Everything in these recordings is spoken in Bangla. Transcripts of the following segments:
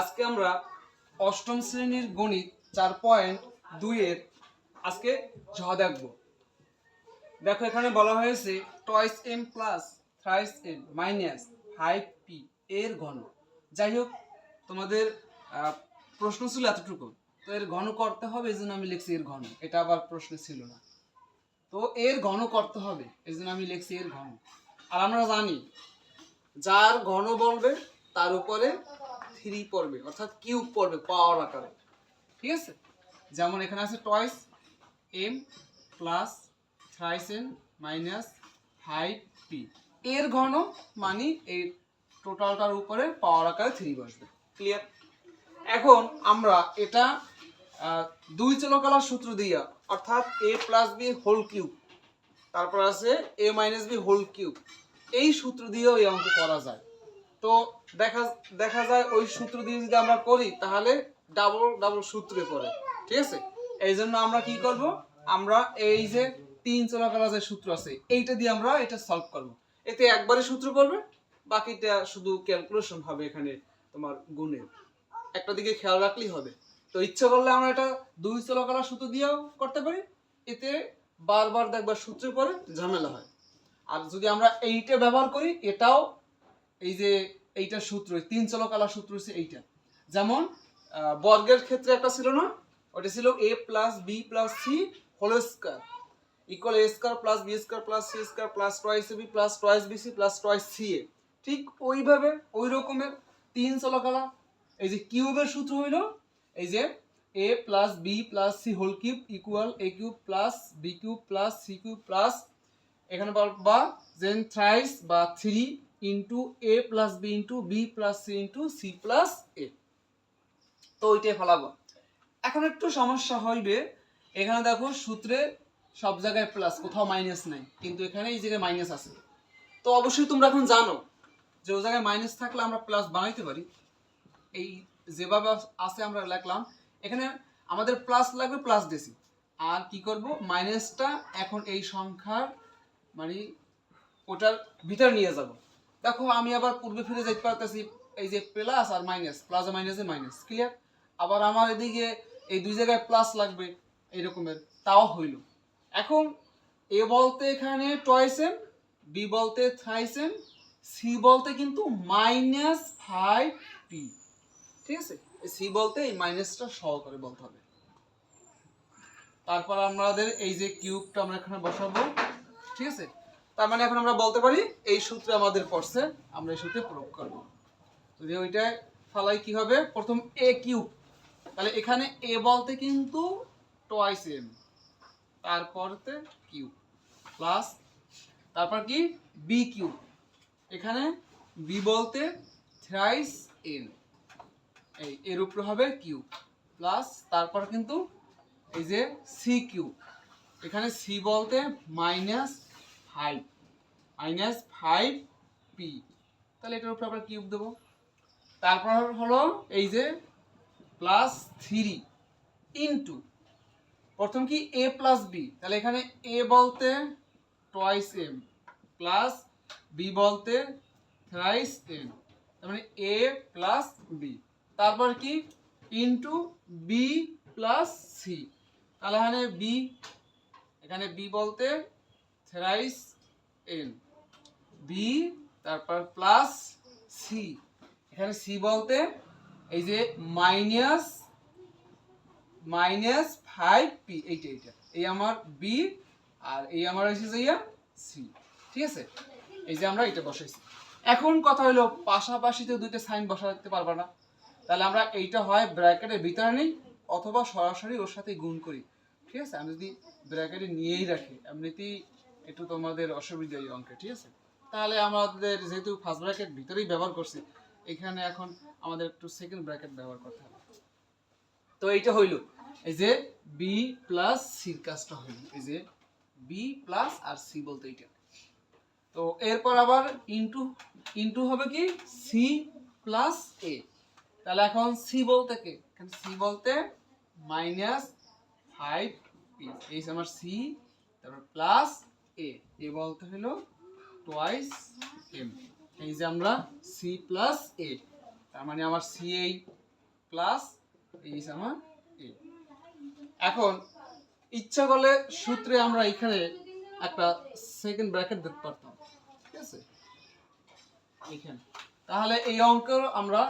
আজকে আমরা অষ্টম শ্রেণির গণিত চার পয়েন্ট দুইয়ের আজকে ঝ দেখব। দেখো, এখানে বলা হয়েছে twice M plus thrice M minus five P এর ঘন। যাই হোক, তোমাদের প্রশ্ন ছিল এতটুকু। তো এর ঘন করতে হবে, এই জন্য আমি লিখছি এর ঘন। এটা আবার প্রশ্ন ছিল না। তো এর ঘন করতে হবে, এই জন্য আমি লিখছি এর ঘন। আর আমরা জানি, যার ঘন বলবে, তার উপরে থ্রি পড়বে অর্থাৎ কিউব পড়বে পাওয়ার আকারে। ঠিক আছে? যেমন এখানে আছে twice M plus thrice N minus five P এর ঘন মানে এই টোটালটার উপরে পাওয়ার আকারে থ্রি বসবে। ক্লিয়ার এখন আমরা এটা দুই চলকালার সূত্র দিয়া, অর্থাৎ A plus B whole cube তারপর আছে A minus B whole cube এই সূত্র দিয়েও এই অঙ্ক করা যায়। তো দেখা দেখা যায় ওই সূত্র দিয়ে যদি আমরা করি, তাহলে ডাবল ডাবল সূত্রে পড়ে। ঠিক আছে? এই জন্য আমরা কি করব? আমরা এই যে তিন চলাকালা যে সূত্র আছে, এইটা দিয়ে আমরা এটা সলভ করব। এতে একবারে সূত্র পড়বে, বাকিটা শুধু ক্যালকুলেশন হবে এখানে তোমার গুণের। একটা দিকে খেয়াল রাখলেই হবে। তো ইচ্ছা করলে আমরা এটা দুই চলাকালা সূত্র দিয়েও করতে পারি। এতে বারবার দেখবার সূত্রে পরে ঝামেলা হয়। আর যদি আমরা এইটা ব্যবহার করি, এটাও এই যে এইটা সূত্র তিন চলকালা সূত্র হচ্ছে এইটা। যেমন বর্গের ক্ষেত্রে একটা ছিল না ওটা ছিল A plus B plus C whole square equal A square plus B square plus C square plus twice B plus twice B C plus twice C A ঠিক ওইভাবে ওই রকমের তিন চলকালা এই যে কিউবের সূত্র হইল, এই যে A plus B plus C whole cube equal A cube plus B cube plus C cube plus এখানে বা জেন থ্রাইস বা three into A plus B into B plus C into C plus A তো ওইটাই ফলাবো। এখন একটু সমস্যা হইবে। এখানে দেখো সূত্রে সব জায়গায় প্লাস কোথাও মাইনাস নাই। কিন্তু এখানে এই জায়গায় মাইনাস আছে। তো অবশ্যই তোমরা এখন জানো যে ও জায়গায় মাইনাস থাকলে আমরা প্লাস বানাইতে পারি। এই যেভাবে আছে আমরা লিখলাম। এখানে আমাদের প্লাস লাগবে প্লাস দিছি আর কি করব? মাইনাসটা এখন এই সংখ্যার মানে ওটার ভিতরে নিয়ে যাব। দেখো, আমি আবার পূর্বে ফিরে যাইতে পারতেছি, এই যে প্লাস আর মাইনাস প্লাস আর মাইনাসে মাইনাস ক্লিয়ার আবার আমার এদিকে এই দুই জায়গায় প্লাস লাগবে এই রকমের তাও হইল। এখন, এ বলতে এখানে টয়েসেন বি বলতে থাইসেন সি বলতে কিন্তু মাইনাস ফাইভ পি ঠিক আছে? সি বলতে এই মাইনাসটা সহকারে বলতে হবে। তারপর আমাদের এই যে কিউবটা আমরা এখানে বসাবো, ঠিক আছে? তার মানে এখন আমরা বলতে পারি এই সূত্রে আমাদের পড়ছে আমরা এই সূত্রে প্রয়োগ করব। যদি ওইটা ফালাই কি হবে? প্রথম এ কিউব তাহলে এখানে এ বলতে কিন্তু টয়েস এম তারপরতে কিউব প্লাস তারপর কি? বি কিউব এখানে বি বলতে থ্রাইস এন এই এর উপরে হবে কিউব প্লাস তারপর কিন্তু এই যে সি কিউব এখানে সি বলতে minus five minus five P তাহলে এটার উপরে আমরা কিউব দেবো। তারপর হলো এই যে প্লাস থ্রি ইন্টু প্রথম কি এ প্লাস বি তাহলে এখানে এ বলতে টয়েস এম প্লাস বি বলতে থ্রাইস এম তার মানে এ প্লাস বি তারপর কি? ইন্টু বি প্লাস সি তাহলে এখানে বি এখানে বি বলতে থ্রাইস এন। বি তারপর প্লাস সি এখানে সি বলতে এই যে মাইনাস মাইনাস ফাইভ পি এইটা এইটা। এই আমার বি আর এই আমার এসেছে ইয়া সি ঠিক আছে? এই যে আমরা এটা বসাইছি। এখন কথা হলো পাশাপাশিতে দুইটা সাইন বসাতে পারবা না। তাহলে আমরা এইটা হয় ব্র্যাকেটের ভিতরে নেই, অথবা সরাসরি ওর সাথে গুণ করি। ঠিক আছে? আমি যদি ব্র্যাকেটে নিয়েই রাখি, এমনিতেই একটু তোমাদের অসুবিধা এই অঙ্কে, ঠিক আছে? তাহলে আমাদের যেহেতু ফার্স্ট ব্র্যাকেট ভিতরেই ব্যবহার করছি, এখানে এখন আমাদের একটু সেকেন্ড ব্র্যাকেট ব্যবহার করতে হবে। তো এইটা হইল, এই যে বি প্লাস সির কাজটা হইল, এই যে বি প্লাস আর সি বলতে এইটা। তো এরপর আবার ইনটু ইনটু হবে কি? সি প্লাস এ তাহলে এখন সি বলতে কে? সি বলতে মাইনাস ফাইভ এই আমার সি তারপর প্লাস এ এ বলতে হলো টোয়াইস এম এই যে আমরা সি প্লাস এ তার মানে আমার সি এই প্লাস এই আমার এ এখন ইচ্ছা করলে সূত্রে আমরা এখানে একটা সেকেন্ড ব্র্যাকেট দিতে পারতাম, ঠিক আছে? এখানে। তাহলে এই অঙ্ক আমরা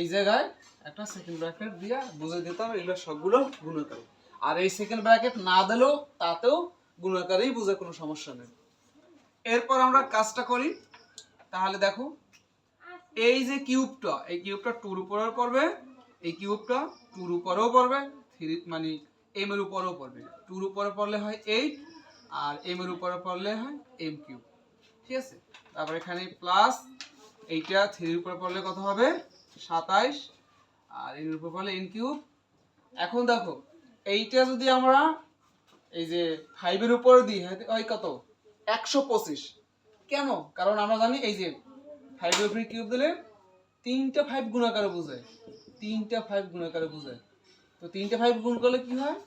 এই জায়গায় একটা সেকেন্ড ব্র্যাকেট দিয়ে বুঝে দিতাম, এগুলো সবগুলো গুণাকারী। আর এই সেকেন্ড ব্র্যাকেট না দিলেও তাতেও গুণাকারেই বুঝে, কোনো সমস্যা নেই। এরপর আমরা কাজটা করি। তাহলে দেখো, এই যে কিউবটা, এই কিউবটা টুর উপরেও পড়বে, এই কিউবটা টুর উপরেও পড়বে, থ্রি মানে এম এর উপরেও পড়বে। টুর উপরে পড়লে হয় এইট, আর এম এর উপরে পড়লে হয় এম কিউব। ঠিক আছে? তারপর এখানে প্লাস এইটা থ্রির উপরে পড়লে কত হবে? সাতাইশ, আর এর উপরে পড়লে এন কিউব। এখন দেখো, এইটা যদি আমরা এই যে ফাইভের উপর দিই হয়- কত? একশো পঁচিশ। কেন? কারণ আমরা জানি, এই যে ফাইভের উপরে কিউব দিলে তিনটা ফাইভ গুণাকারে বোঝায়। তিনটা ফাইভ গুণাকারে বোঝায়। তো তিনটা ফাইভ গুণ করলে কি হয়?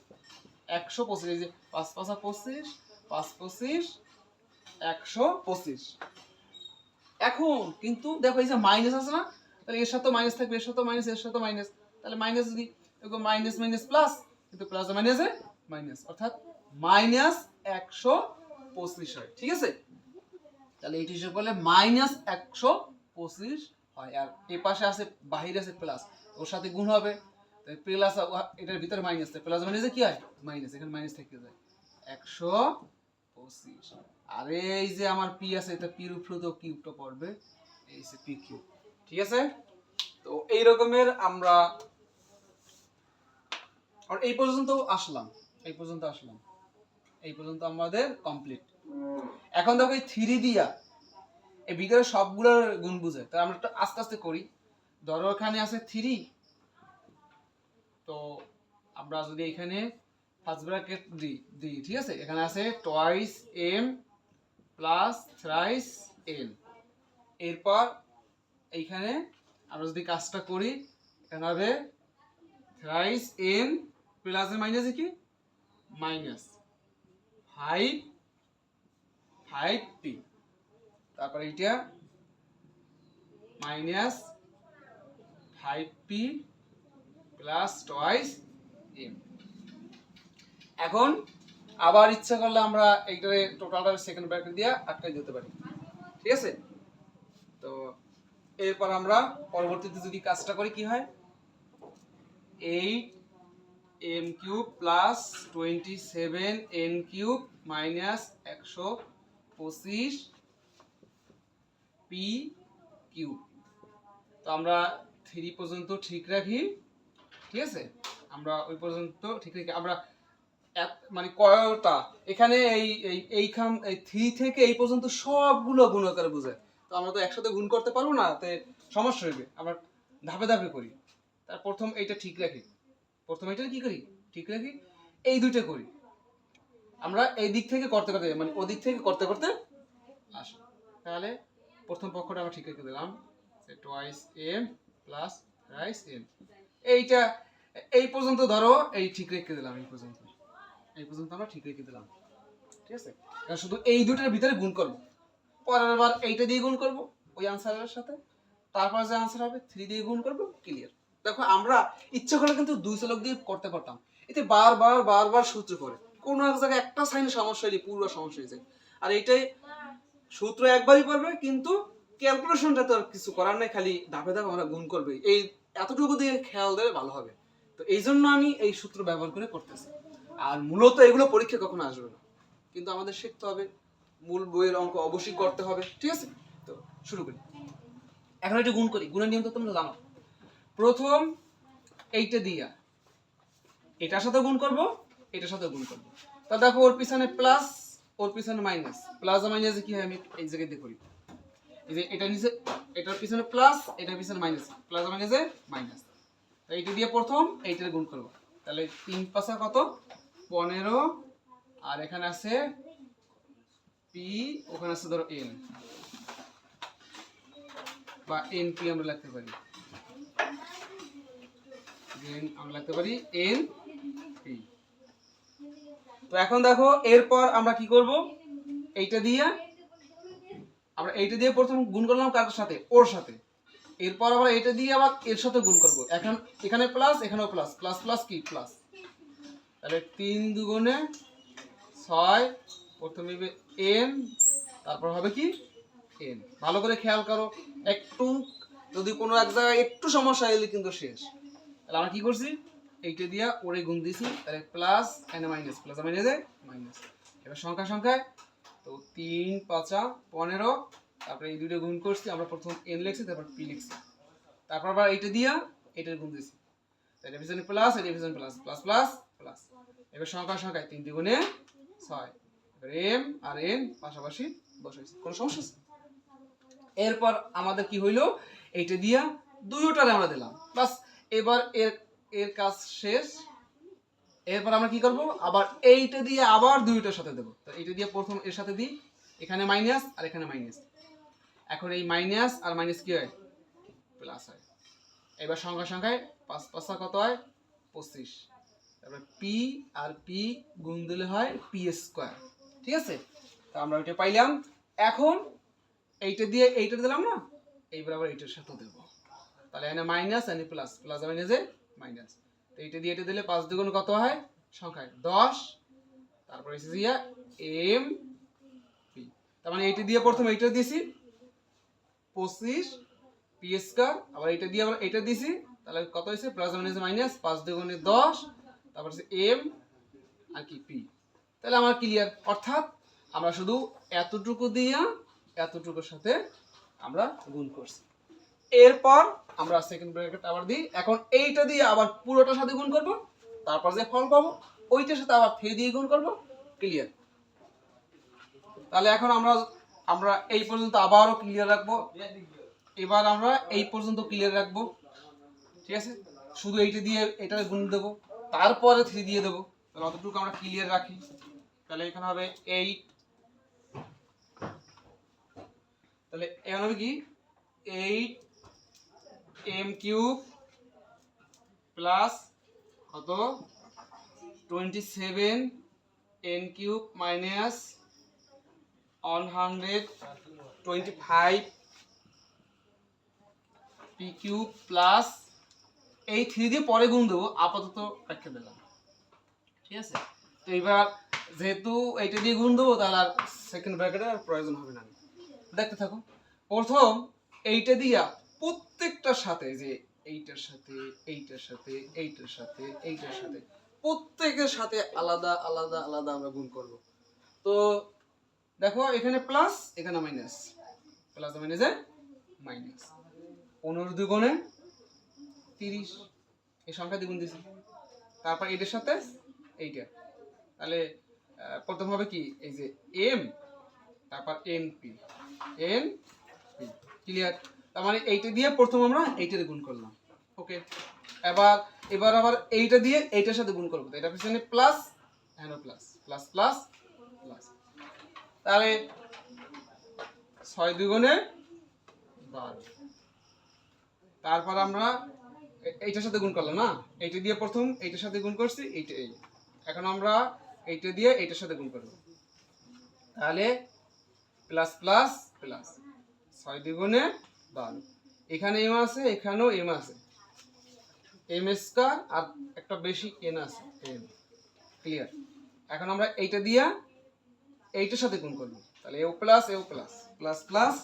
একশো পঁচিশ। এই যে পাঁচ পাঁচা পঁচিশ, পাঁচ পঁচিশ, একশো পঁচিশ। এখন কিন্তু দেখো, এই যে মাইনাস আছে না? তাহলে এর সাথে মাইনাস থাকবে, এর সাথে মাইনাস এর সাথে মাইনাস তাহলে মাইনাস যদি মাইনাস মাইনাস প্লাস কিন্তু প্লাস মাইনাসে মাইনাস অর্থাৎ মাইনাস একশো পঁচিশ হয়, ঠিক আছে? তাহলে এইটি হিসেবে করলে মাইনাস একশো পঁচিশ হয়, আর এ পাশে আছে, বাহিরে আছে প্লাস ওর সাথে গুণ হবে। প্লাস এটার ভিতরে মাইনাস প্লাস মাইনাসে কি হয়? মাইনাস এখানে মাইনাস থেকে যায়। একশো পঁচিশ। আর এই যে আমার পি আছে, এটা পির উপরে তো কিউবটা পড়বে। এই যে পি কিউব ঠিক আছে? তো এই রকমের আমরা, আর এই পর্যন্ত আসলাম, এই পর্যন্ত আসলাম। এই পর্যন্ত আমাদের কমপ্লিট এখন দেখো এই থ্রি দিয়া, এই ভিতরে সবগুলোর গুণ বুঝে। তো আমরা একটু আস্তে আস্তে করি। ধরো এখানে আছে থ্রি তো আমরা যদি এখানে ফার্স্ট ব্র্যাকেট দিই দিই, ঠিক আছে? এখানে আছে twice M plus thrice N এরপর এইখানে আমরা যদি কাজটা করি, এখানে হবে থ্রাইস এন প্লাস মাইনাসে কি? মাইনাস ফাইভ ফাইভ পি তারপরে এইটা minus five P plus twice M এখন আবার ইচ্ছা করলে আমরা এইটারে টোটালটা সেকেন্ড ব্র্যাকেট দিয়ে আটকাই দিতে পারি। ঠিক আছে? তো এরপর আমরা পরবর্তীতে যদি কাজটা করি কি হয়? Eight M cube plus twenty seven N cube minus একশো পঁচিশ পি কিউব তো আমরা থ্রি পর্যন্ত ঠিক রাখি, ঠিক আছে? আমরা ওই পর্যন্ত ঠিক রাখি আমরা এক- মানে কয়টা? এখানে এই এই, এইখান এই থ্রি থেকে এই পর্যন্ত সবগুলো গুণাকার বোঝায়। তো আমরা তো একসাথে গুণ করতে পারব না, তে সমস্যা হইবে। আমরা ধাপে ধাপে করি। তার প্রথম এইটা ঠিক রাখি। প্রথম এটা কি করি? ঠিক রাখি এই দুইটা করি। আমরা এই দিক থেকে করতে করতে মানে ওদিক থেকে করতে করতে আসি। তাহলে প্রথম পক্ষটা আমরা ঠিক রেখে দিলাম। Twice M plus thrice M এইটা, এই পর্যন্ত ধরো, এই ঠিক রেখে দিলাম এই পর্যন্ত। এই পর্যন্ত আমরা ঠিক রেখে দিলাম। ঠিক আছে? শুধু এই দুটার ভিতরে গুণ করব। পরের বার এইটা দিয়ে গুণ করব, ওই আনসারের সাথে। তারপর যে আনসার হবে থ্রি দিয়ে গুণ করব ক্লিয়ার দেখো, আমরা ইচ্ছে করলে কিন্তু দুই চলক দিয়ে করতে পারতাম। এতে বারবার বারবার সূত্র করে কোনো এক জায়গায় একটা সাইনে সমস্যা হলে পুরো সমস্যা হয়ে যায়। আর এইটাই সূত্র একবারই পারবে কিন্তু ক্যালকুলেশনটা তো আর কিছু করার নাই, খালি ধাপে ধাপে আমরা গুণ করবে। এই এতটুকু দিয়ে খেয়াল দিলে ভালো হবে। তো এই জন্য আমি এই সূত্র ব্যবহার করে করতেছি আর মূলত এগুলো পরীক্ষা কখনো আসবে না। কিন্তু আমাদের শিখতে হবে, মূল বইয়ের অঙ্ক অবশ্যই করতে হবে। ঠিক আছে? তো শুরু করি। এখন একটু গুণ করি। গুণের নিয়ম তো তোমরা জানো। প্রথম এইটা দিয়া। এটার সাথে গুণ করব, এটার সাথে গুণ করব। তা দেখো, ওর পিছনে প্লাস ওর পিছনে মাইনাস প্লাস আর মাইনাসে কি হয়? আমি এই জায়গায় করি। এই যে এটা নিচে, এটার পিছনে প্লাস এটার পিছনে মাইনাস প্লাস আর মাইনাসে মাইনাস তো এইটা দিয়ে প্রথম, এইটার গুণ করব। তাহলে তিন পাশা কত? পনেরো। আর এখানে আছে পি ওখানে আছে ধরো এন বা এন পি আমরা লিখতে পারি। আমরা লিখতে পারি এন পি তো এখন দেখো, এরপর আমরা কি করব? এইটা দিয়ে, আমরা এইটা দিয়ে প্রথম গুণ করলাম কার সাথে? ওর সাথে। এরপর আবার এটা দিয়ে আবার এর সাথে গুণ করব। এখন, এখানে প্লাস এখানেও প্লাস প্লাস প্লাস কি? প্লাস তাহলে তিন দুগুণে ছয়, প্রথমে এন তারপর হবে কি? এন ভালো করে খেয়াল করো। একটু, যদি কোনো এক জায়গায় একটু সমস্যা এলে কিন্তু শেষ। তাহলে আমরা কি করছি? এইটা দিয়া ওরে গুণ দিছি, তাহলে প্লাস এন মাইনাস প্লাস মাইনাসে মাইনাস এবার সংখ্যা সংখ্যায় তো তিন, পাঁচা পনেরো, তারপরে এই দুটো গুণ করছি, আমরা প্রথম এন লিখছি, তারপর পি লিখছি। তারপর আবার এইটা দিয়া এটার গুণ দিছি। তাহলে ডিভিশন প্লাস এটা division plus plus plus plus এবার সংখ্যা সংখ্যায় তিন দ্বিগুণে ছয়। এবার এম আর এন পাশাপাশি বসাইছি। কোনো সমস্যা আছে? এরপর আমাদের কি হইল? এইটা দিয়া দুইটারে আমরা দিলাম। বাস। এবার এর এর কাজ শেষ। এরপর আমরা কি করব? আবার এইটা দিয়ে আবার দুইটার সাথে দেবো। তো এইটা দিয়ে প্রথম এর সাথে দিই। এখানে মাইনাস আর এখানে মাইনাস এখন এই মাইনাস আর মাইনাস কি হয়? প্লাস হয়। এবার সংখ্যা সংখ্যায় পাঁচ, পাঁচা কত হয়? পঁচিশ। তারপরে পি আর পি গুণ দিলে হয় পি স্কোয়ার ঠিক আছে? তা আমরা ওইটা পাইলাম। এখন এইটা দিয়ে এইটা দিলাম না? এইবার আবার এইটার সাথে দেবো। তাহলে এখানে মাইনাস এনে প্লাস প্লাস মাইনাসে মাইনাস তো এইটা দিয়ে এটা দিলে পাঁচ দুগুণ কত হয়? সংখ্যায় দশ। তারপরে এসে দিয়া এম পি তার মানে এইটা দিয়ে প্রথম এইটা দিছি, পঁচিশ পি স্কোয়ার আবার এইটা দিয়ে আবার এইটা দিছি, তাহলে কত হয়েছে? প্লাস মাইনাস মাইনাস পাঁচ দুগুণে দশ, তারপর হচ্ছে এম আর কি পি তাহলে আমার ক্লিয়ার অর্থাৎ আমরা শুধু এতটুকু দিয়া এতটুকুর সাথে আমরা গুণ করছি। এরপর আমরা সেকেন্ড ব্র্যাকেট আবার দিই। এখন এইটা দিয়ে আবার পুরোটার সাথে গুণ করব। তারপর যে ফল পাবো, ওইটার সাথে আবার থ্রি দিয়ে গুণ করব। ক্লিয়ার তাহলে এখন আমরা আমরা এই পর্যন্ত আবারও ক্লিয়ার রাখব। এবার আমরা এই পর্যন্ত ক্লিয়ার রাখব। ঠিক আছে? শুধু এইটা দিয়ে এটা গুণ দেবো। তারপরে থ্রি দিয়ে দেবো। তাহলে অতটুকু আমরা ক্লিয়ার রাখি। তাহলে এখানে হবে এইট তাহলে এখানে হবে কি? এইট এম কিউব প্লাস কত? Twenty seven N cube minus one hundred twenty five P cube plus এই থ্রি দিয়ে পরে গুণ দেবো, আপাতত রেখে দিলাম। ঠিক আছে? তো এবার যেহেতু এইটা দিয়ে গুণ দেবো, তাহলে আর সেকেন্ড ব্র্যাকেটের আর প্রয়োজন হবে না। দেখতে থাকো। প্রথম এইটা দিয়া প্রত্যেকটার সাথে যে এইটার সাথে এইটার সাথে এইটার সাথে এইটার সাথে, প্রত্যেকের সাথে আলাদা আলাদা আলাদা আমরা গুণ করব। তো দেখো, এখানে প্লাস এখানে মাইনাস প্লাস মাইনাসে মাইনাস পনেরো দুগুণে তিরিশ, এই সংখ্যা দ্বিগুণ দিছি। তারপর এটার সাথে এইটা। তাহলে প্রথম হবে কি? এই যে এম তারপর N P N P clear মানে এইটা দিয়ে প্রথম আমরা এইটাতে গুণ করলাম। ওকে এবার এবার আবার এইটা দিয়ে এইটার সাথে গুণ করব। এটা পিছনে প্লাস হ্যাঁ প্লাস প্লাস প্লাস প্লাস তাহলে ছয় দুগুণে বারো। তারপর আমরা এইটার সাথে গুণ করলাম না? এইটা দিয়ে প্রথম এইটার সাথে গুণ করছি, এইটা এই। এখন আমরা এইটা দিয়ে এইটার সাথে গুণ করব। তাহলে প্লাস প্লাস প্লাস ছয় দ্বিগুণে বারো। এখানে এম আছে, এখানেও এম আছে। এম স্কোয়ার আর একটা বেশি এন আছে এম ক্লিয়ার এখন আমরা এইটা দিয়া এইটার সাথে গুণ করব। তাহলে এও প্লাস এও প্লাস প্লাস প্লাস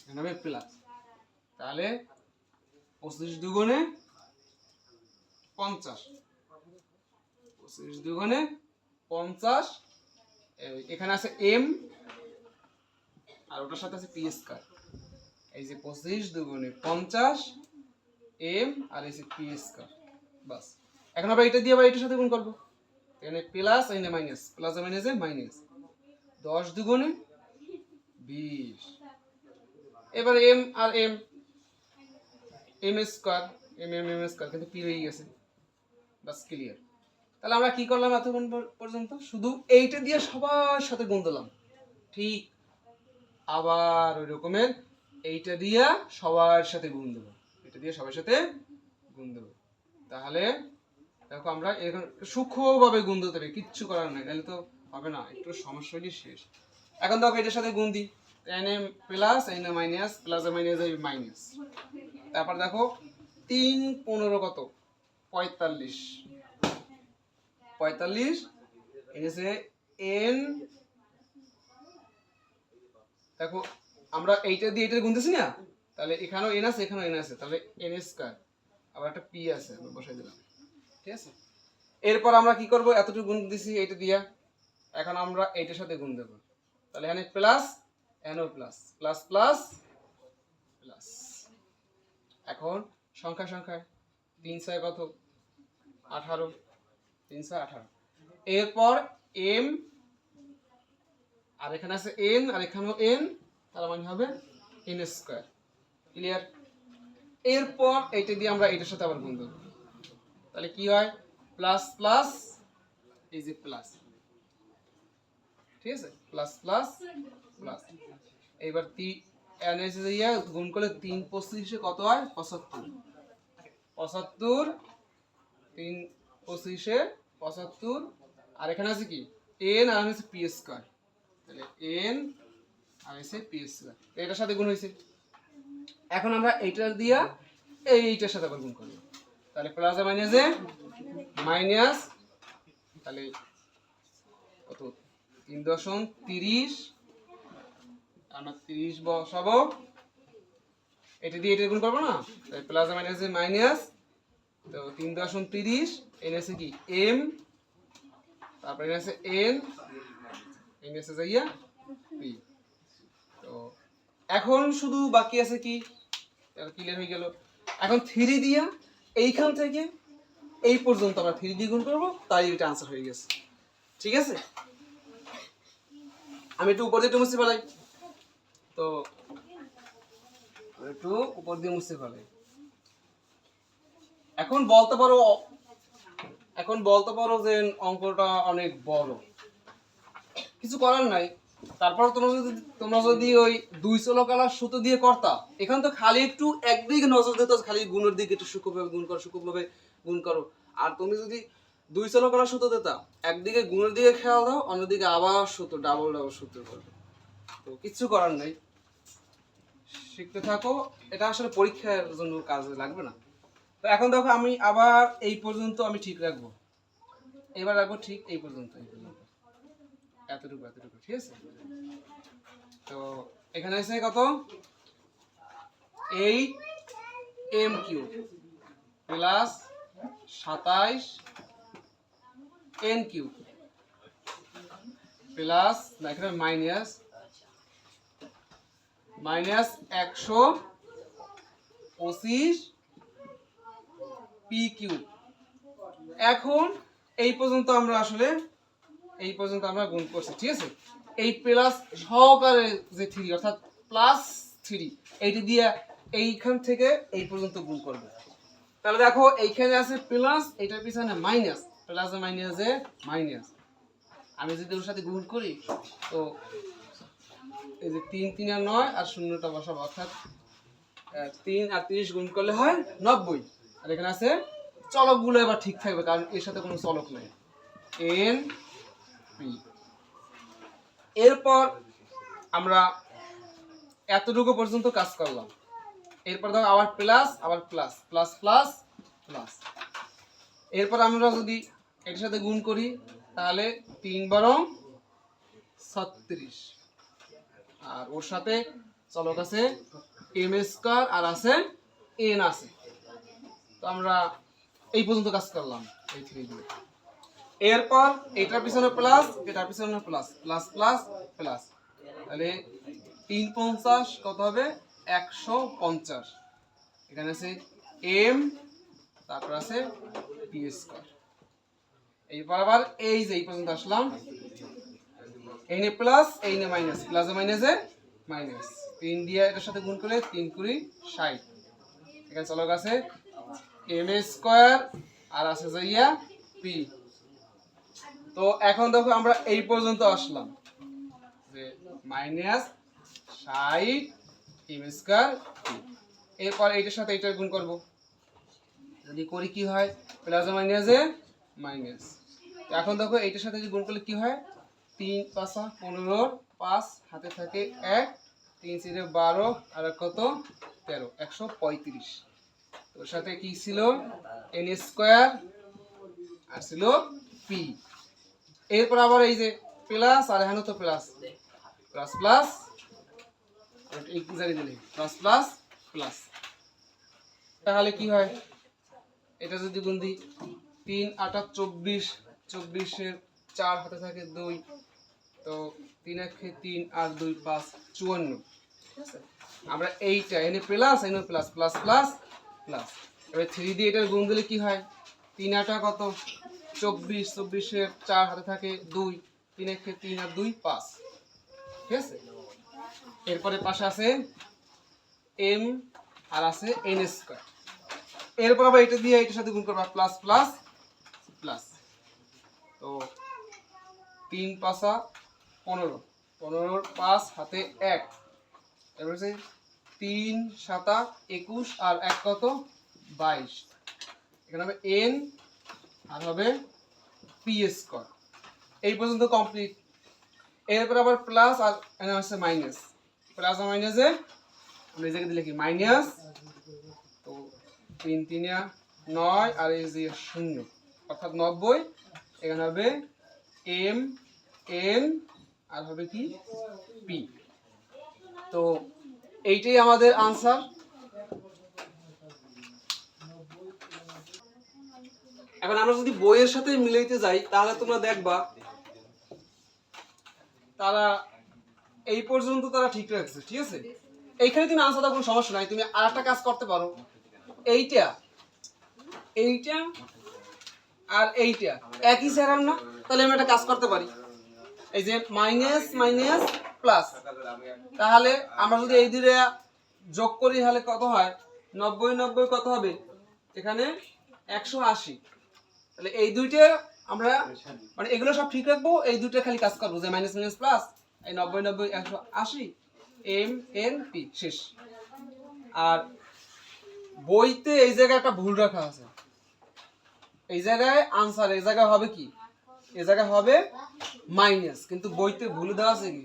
এখানে হবে প্লাস তাহলে পঁচিশ দুগুণে পঞ্চাশ। পঁচিশ দুগুণে পঞ্চাশ এখানে আছে এম, আর ওটার সাথে আছে পি স্কয়ার। এই যে পঁচিশ দুগুণে পঞ্চাশ, এম আর এই যে পি স্কয়ার, বাস। এখন আবার এটা দিয়ে আবার এটার সাথে গুণ করব। এখানে প্লাস এখানে মাইনাস প্লাস মাইনাসে মাইনাস দশ দুগুণে বিশ। এবার M R M M square, M M M square কিন্তু পি হয়ে গেছে। বাস ক্লিয়ার তাহলে আমরা কি করলাম এতক্ষণ পর- পর্যন্ত? শুধু এইটা দিয়ে সবার সাথে গুণ দিলাম। ঠিক আবার ওই রকমের এইটা দিয়ে সবার সাথে গুণ দেবো। এটা দিয়ে সবার সাথে গুণ দেবো। তাহলে দেখো আমরা এরকম সূক্ষ্মভাবে গুণ দিতে হবে, কিচ্ছু করার নাই তাহলে তো হবে না, একটু সমস্যা হলে শেষ। এখন দেখো এটার সাথে গুণ দিই। এনে plus N A minus plus A minus A minus তারপর দেখো তিন পনেরো কত? পঁয়তাল্লিশ। পঁয়তাল্লিশ এনেছে এন দেখো আমরা এইটা দিয়ে এটা গুনতেছি না? তাহলে এখানেও এন আছে, এখানেও এন আছে। তাহলে এন স্কোয়ার আবার একটা পি আছে, আমরা বসাই দিলাম। ঠিক আছে? এরপর আমরা কি করব? এতটুকু গুণ দিছি এইটা দিয়া। এখন আমরা এইটার সাথে গুণ দেব। তাহলে এখানে প্লাস এনও প্লাস প্লাস প্লাস প্লাস এখন সংখ্যা সংখ্যায় তিন ছয় কত? আঠারো। তিন ছয়, আঠারো। এরপর এম আর এখানে আছে এন আর এখানেও এন তার মানে হবে এন স্কোয়ার ক্লিয়ার এরপর এইটা দিয়ে আমরা এইটার সাথে আবার গুণ দেবো তাহলে কি হয়? প্লাস প্লাস এই যে প্লাস ঠিক আছে? প্লাস প্লাস প্লাস এইবার তি এন এসে দিয়ে গুণ করলে তিন পঁচিশে কত হয়? পঁচাত্তর। পঁচাত্তর, তিন পঁচিশে পঁচাত্তর। আর এখানে আছে কি? এন আর হচ্ছে পি স্কোয়ার তাহলে এন আর হচ্ছে পি স্কোয়ার এটার সাথে গুণ হয়েছে। এখন আমরা এইটার দিয়া এই এইটার সাথে আবার গুণ করব তাহলে প্লাস মাইনাসে মাইনাস তাহলে কত? তিন দশম তিরিশ। আমরা তিরিশ বসাবো। এটা দিয়ে এটা গুণ করব না? তাই প্লাস মাইনাসে মাইনাস তো তিন দশম তিরিশ। এনেছে কি? এম তারপরে এনেছে এন এনেছে যাইয়া পি এখন শুধু বাকি আছে কি? ক্লিয়ার হয়ে গেল। এখন থ্রি দিয়া এইখান থেকে এই পর্যন্ত আমরা থ্রি দিয়ে গুণ করব, তাই এটা আনসার হয়ে গেছে। ঠিক আছে? আমি একটু উপর দিয়ে একটু মুছে তো একটু উপর দিয়ে মুছে ফেলাই। এখন বলতে পারো, এখন বলতে পারো যে অঙ্কটা অনেক বড়। কিছু করার নাই। তারপর তোমরা যদি তোমরা যদি ওই দুই চলো কালার সুতো দিয়ে করতা, এখান তো খালি একটু একদিকে নজর দিত খালি গুণের দিকে একটু সূক্ষ্মভাবে গুণ করো সূক্ষ্মভাবে গুণ করো। আর তুমি যদি দুই চলো কালার সুতো দিতা, একদিকে গুণের দিকে খেয়াল দাও, অন্যদিকে আবার সুতো ডাবল ডাবল সুতো করবে। তো কিচ্ছু করার নাই। শিখতে থাকো, এটা আসলে পরীক্ষার জন্য কাজে লাগবে না। তো এখন দেখো আমি আবার এই পর্যন্ত আমি ঠিক রাখব। এবার রাখব ঠিক এই পর্যন্ত এই পর্যন্ত। এতটুকু এতটুকু, ঠিক আছে? তো এখানে আছে কত? এইট এম কিউ প্লাস সাতাইশ এন কিউ প্লাস এখানে মাইনাস মাইনাস একশো পঁচিশ পি কিউ এখন এই পর্যন্ত আমরা আসলে এই পর্যন্ত আমরা গুণ করছি, ঠিক আছে? এই প্লাস সহকারে যে থ্রি অর্থাৎ প্লাস থ্রি এইটি দিয়ে এইখান থেকে এই পর্যন্ত গুণ করবে। তাহলে দেখো, এইখানে আছে প্লাস এটার পিছনে মাইনাস প্লাস মাইনাসে মাইনাস আমি যদি ওর সাথে গুণ করি, তো এই যে তিন তিন আর নয় আর শূন্যটা বসাবো, অর্থাৎ তিন আর তিরিশ গুণ করলে হয় নব্বই। আর এখানে আছে চলকগুলো এবার ঠিক থাকবে, কারণ এর সাথে কোনো চলক নেই। এন এরপর আমরা এতটুকু পর্যন্ত কাজ করলাম। এরপর দেখো আবার প্লাস আবার প্লাস প্লাস প্লাস প্লাস এরপর আমরা যদি এটার সাথে গুণ করি, তাহলে তিন বারং ছত্রিশ। আর ওর সাথে চলক আছে এম স্কোয়ার আর আছে এন আছে। তো আমরা এই পর্যন্ত কাজ করলাম এই থ্রি দিয়ে। এরপর এটার পিছনে প্লাস এটার পিছনে প্লাস প্লাস প্লাস প্লাস তাহলে তিন পঞ্চাশ কত হবে? একশো পঞ্চাশ। এখানে আছে এম তারপর আছে পি স্কোয়ার এইবার আবার এই যে, এই পর্যন্ত আসলাম। এই নে প্লাস এই নে মাইনাস প্লাসে মাইনাসে মাইনাস তিন দিয়ে এটার সাথে গুণ করলে তিন কুড়ি ষাট। এখানে চলক আছে এম স্কোয়ার আর আছে যাইয়া পি তো এখন দেখো আমরা এই পর্যন্ত আসলাম। যে মাইনাস এম স্কোয়ার এরপর এইটার সাথে এইটার গুণ করব। যদি করি কি হয়? প্লাস মাইনাসে মাইনাস। এখন দেখো এইটার সাথে যদি গুণ করলে কি হয়? তিন পাঁচা পনেরো পাঁচ, হাতে থাকে এক, তিন সিরে বারো, আর কত? তেরো, একশো পঁয়ত্রিশ। ওর সাথে কি ছিল? এন স্কোয়ার, আর ছিল পি। এরপর আবার এই যে প্লাস আর এখানে তো plus plus plus plus plus plus তাহলে কি হয়? এটা যদি গুণ দিই, তিন আটা চব্বিশ, চব্বিশের চার হাতে থাকে দুই, তো তিন একে তিন আর দুই পাঁচ, চুয়ান্ন। ঠিক আছে? আমরা এইটা, এনে প্লাস এনে প্লাস প্লাস প্লাস প্লাস এবার থ্রি দিয়ে এটার গুণ দিলে কি হয়? তিন আটা কত? চব্বিশ চব্বিশের চার হাতে থাকে দুই তিন একে তিন আর দুই পাঁচ। ঠিক আছে? এরপরে পাশে আছে এম, আর আছে এন স্কোয়ার। এরপর আবার এটা দিয়ে এটার সাথে গুণ করবা প্লাস প্লাস প্লাস তো তিন পাঁচা পনেরো। পনেরোর পাঁচ হাতে এক। এবার হচ্ছে তিন সাতা একুশ, আর এক কত? বাইশ। এখানে হবে এন আর হবে পি স্কোয়ার এই পর্যন্ত কমপ্লিট এরপর আবার প্লাস আর এখানে হচ্ছে মাইনাস প্লাস আর মাইনাসে আমরা এই জায়গায় দিলে কি মাইনাস তো তিন তিনে নয় আর এই যে শূন্য, অর্থাৎ নব্বই, এখানে হবে এম এন আর হবে কি? পি তো এইটাই আমাদের আনসার এখন আমরা যদি বইয়ের সাথে মিলাইতে যাই, তাহলে তোমরা দেখবা তারা এই পর্যন্ত তারা ঠিক রাখছে, ঠিক আছে? এইখানে তুমি আনসার কোনো সমস্যা নাই। তুমি আর একটা কাজ করতে পারো। এইটা এইটা আর এইটা। একই স্যারাম না? তাহলে আমি একটা কাজ করতে পারি। এই যে মাইনাস মাইনাস প্লাস তাহলে আমরা যদি এই দুটো যোগ করি, তাহলে কত হয়? নব্বই নব্বই কত হবে? এখানে একশো আশি। তাহলে এই দুইটা আমরা মানে এগুলো সব ঠিক রাখব, এই দুইটা খালি কাজ করব, যে মাইনাস মাইনাস প্লাস এই নব্বই নব্বই, একশো আশি এম এন পি শেষ। আর বইতে এই জায়গায় একটা ভুল রাখা আছে। এই জায়গায় আনসার এই জায়গায় হবে কি? এই জায়গায় হবে মাইনাস কিন্তু বইতে ভুল দেওয়া আছে কি?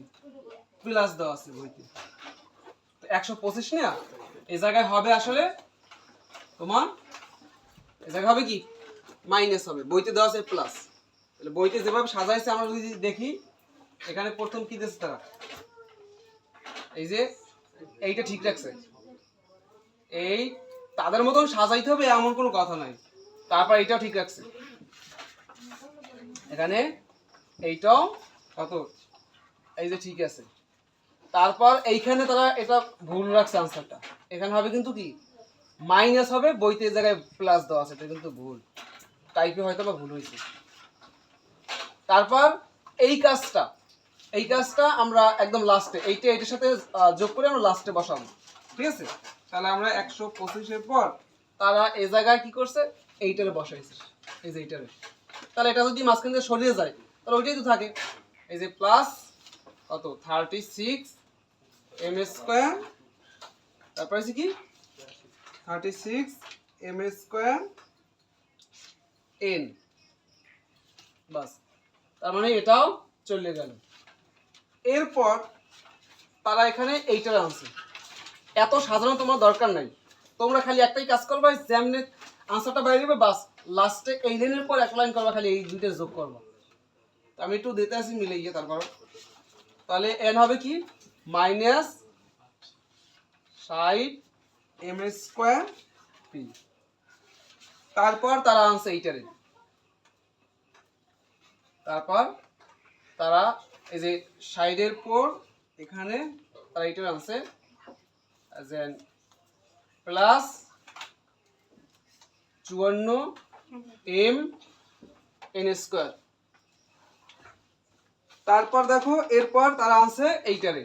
প্লাস দেওয়া আছে বইতে। একশো পঁচিশ না এই জায়গায় হবে আসলে তোমার? এই জায়গায় হবে কি? মাইনাস হবে, বইতে দেওয়া আছে প্লাস তাহলে বইতে যেভাবে সাজাইছে, আমরা যদি দেখি, এখানে প্রথম কি দিয়েছে তারা? এই যে, এইটা ঠিক রাখছে। এই, তাদের মতন সাজাইতে হবে এমন কোনো কথা নাই। তারপর এটাও ঠিক রাখছে। এখানে এইটাও কত? এই যে ঠিক আছে। তারপর এইখানে তারা এটা ভুল রাখছে আনসারটা এখানে হবে কিন্তু কি? মাইনাস হবে, বইতে জায়গায় প্লাস দেওয়া আছে, এটা কিন্তু ভুল। টাইপে হয়তো বা ভুল হয়েছে। তারপর এই কাজটা এই কাজটা আমরা একদম লাস্টে এইটা এটার সাথে যোগ করে আমরা লাস্টে বসাবো। ঠিক আছে? তাহলে আমরা একশো পঁচিশের পর তারা এই জায়গায় কি করছে? এইটারে বসাইছে এই যে এইটারে। তাহলে এটা যদি মাঝখান দিয়ে সরিয়ে যায় তাহলে ওইটাই তো থাকে। এই যে প্লাস কত? থার্টি সিক্স এম স্কোয়ার তারপর কি? Thirty six M square N বাস। তার মানে এটাও চলে গেল। এরপর তারা এখানে এইটার আনছে এত সাজানো তোমার দরকার নাই। তোমরা খালি একটাই কাজ করবা, যেমনি আনসারটা বাইরে যাবে, বাস লাস্টে এই লাইনের পর এক লাইন করবা, খালি এই দুইটা যোগ করবা। আমি একটু দিতে আসি মিলে গিয়ে তারপর। তাহলে এন হবে কি? মাইনাস ষাট এম স্কোয়ার পি তারপর তারা আনছে এইটারে। তারপর তারা এই যে সাইডের পর এখানে তারা এইটার আনছে প্লাস চুয়ান্ন এম এন স্কোয়ার তারপর দেখো, এরপর তারা আনছে এইটারে।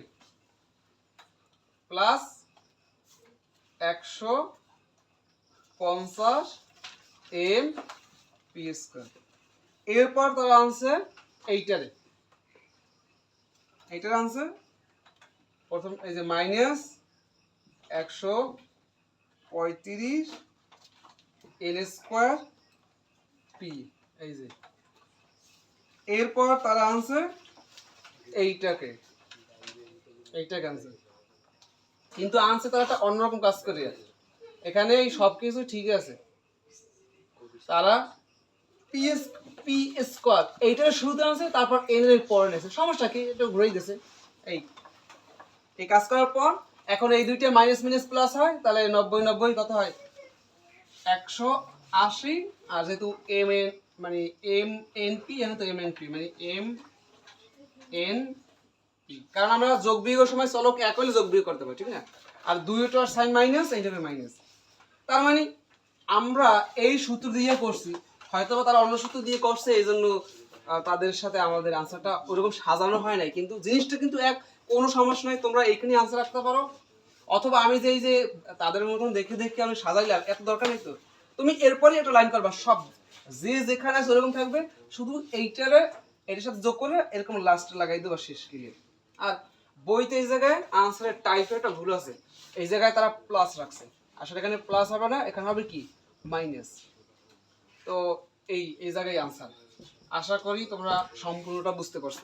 প্লাস একশো পঞ্চাশ এম পি স্কোয়ার এরপর তারা আনছে এইটারে। এইটার আনছে প্রথম এই যে মাইনাস একশো পঁয়ত্রিশ এন স্কোয়ার পি এই যে। এরপর তারা আনছে এইটাকে। এইটাকে আনছে কিন্তু আনছে তারা একটা অন্যরকম কাজ করে। এখানে এই সব কিছু ঠিক আছে। তারা পিএস পি স্কোয়ার এইটার শুরুতে আছে তারপর এন এর পরে নেছে। সমস্যা কি? এটা ঘুরেই গেছে। এই এই কাজ করার পর, এখন এই দুইটা মাইনাস মাইনাস প্লাস হয়, তাহলে নব্বই নব্বই কত হয়? একশো আশি, আর যেহেতু এম এন মানে এম এন পি এখানে তো এম এন পি মানে এম এন পি কারণ আমরা যোগ বিয়োগের সময় চলক এক হলে যোগ বিয়োগ করতে পারি, ঠিক না? আর দুইটার সাইন মাইনাস এইটার মাইনাস তার মানে আমরা এই সূত্র দিয়ে করছি। হয়তো তারা অন্য সূত্র দিয়ে করছে এই জন্য তাদের সাথে আমাদের আনসারটা ওরকম সাজানো হয় নাই। কিন্তু জিনিসটা কিন্তু এক, কোনো সমস্যা নাই, তোমরা এইখানে আনসার রাখতে পারো। অথবা আমি যে এই যে তাদের মতন দেখে দেখে আমি সাজাইলাম, এত দরকার নেই তো। তুমি এরপরই একটা লাইন করবা, সব, যে যেখানে আছে ওরকম থাকবে, শুধু এইটারে, এটার সাথে যোগ করে এরকম লাস্ট লাগাই দেবা শেষ ক্লিয়ার আর বইতে এই জায়গায় আনসারের টাইপের একটা ভুল আছে। এই জায়গায় তারা প্লাস রাখছে। আসলে এখানে প্লাস হবে না, এখানে হবে কি? মাইনাস তো এই এই জায়গায় আনসার আশা করি তোমরা সম্পূর্ণটা বুঝতে পারছ।